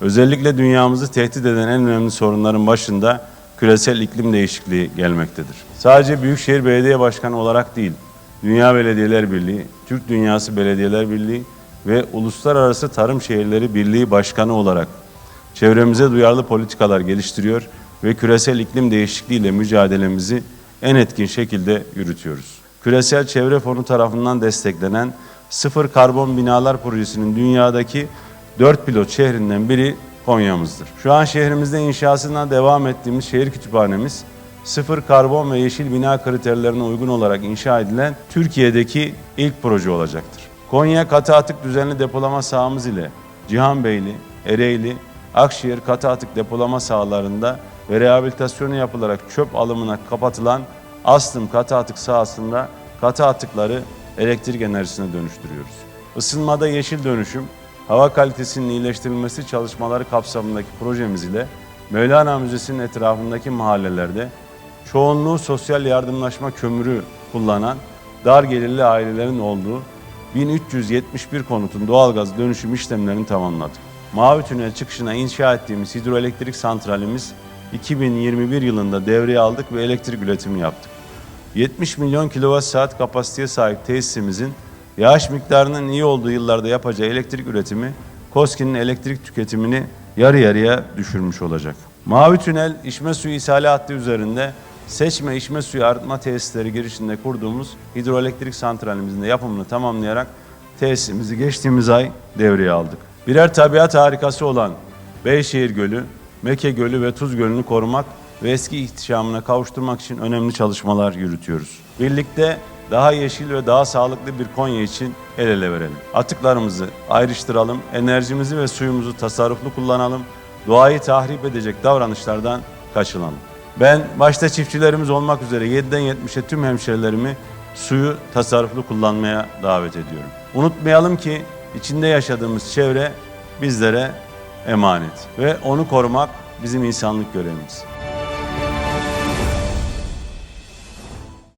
Özellikle dünyamızı tehdit eden en önemli sorunların başında küresel iklim değişikliği gelmektedir. Sadece Büyükşehir Belediye Başkanı olarak değil, Dünya Belediyeler Birliği, Türk Dünyası Belediyeler Birliği ve Uluslararası Tarım Şehirleri Birliği Başkanı olarak çevremize duyarlı politikalar geliştiriyor ve küresel iklim değişikliğiyle mücadelemizi en etkin şekilde yürütüyoruz. Küresel Çevre Fonu tarafından desteklenen Sıfır Karbon Binalar Projesi'nin dünyadaki dört pilot şehrinden biri Konya'mızdır. Şu an şehrimizde inşasına devam ettiğimiz şehir kütüphanemiz sıfır karbon ve yeşil bina kriterlerine uygun olarak inşa edilen Türkiye'deki ilk proje olacaktır. Konya katı atık düzenli depolama sahamız ile Cihanbeyli, Ereğli, Akşehir katı atık depolama sahalarında ve rehabilitasyonu yapılarak çöp alımına kapatılan Aslım katı atık sahasında katı atıkları elektrik enerjisine dönüştürüyoruz. Isınmada yeşil dönüşüm, hava kalitesinin iyileştirilmesi çalışmaları kapsamındaki projemiz ile Mevlana Müzesi'nin etrafındaki mahallelerde çoğunluğu sosyal yardımlaşma kömürü kullanan dar gelirli ailelerin olduğu 1371 konutun doğalgaz dönüşüm işlemlerini tamamladık. Mavi Tünel çıkışına inşa ettiğimiz hidroelektrik santralimiz 2021 yılında devreye aldık ve elektrik üretimi yaptık. 70 milyon kilowatt saat kapasiteye sahip tesisimizin yağış miktarının iyi olduğu yıllarda yapacağı elektrik üretimi KOSKİ'nin elektrik tüketimini yarı yarıya düşürmüş olacak. Mavi Tünel içme suyu ishali hattı üzerinde Seçme içme suyu arıtma tesisleri girişinde kurduğumuz hidroelektrik santralimizin de yapımını tamamlayarak tesisimizi geçtiğimiz ay devreye aldık. Birer tabiat harikası olan Beyşehir Gölü, Meke Gölü ve Tuz Gölü'nü korumak ve eski ihtişamına kavuşturmak için önemli çalışmalar yürütüyoruz. Birlikte daha yeşil ve daha sağlıklı bir Konya için el ele verelim. Atıklarımızı ayrıştıralım, enerjimizi ve suyumuzu tasarruflu kullanalım, doğayı tahrip edecek davranışlardan kaçınalım. Ben başta çiftçilerimiz olmak üzere 7'den 70'e tüm hemşerilerimi suyu tasarruflu kullanmaya davet ediyorum. Unutmayalım ki içinde yaşadığımız çevre bizlere emanet ve onu korumak bizim insanlık görevimiz.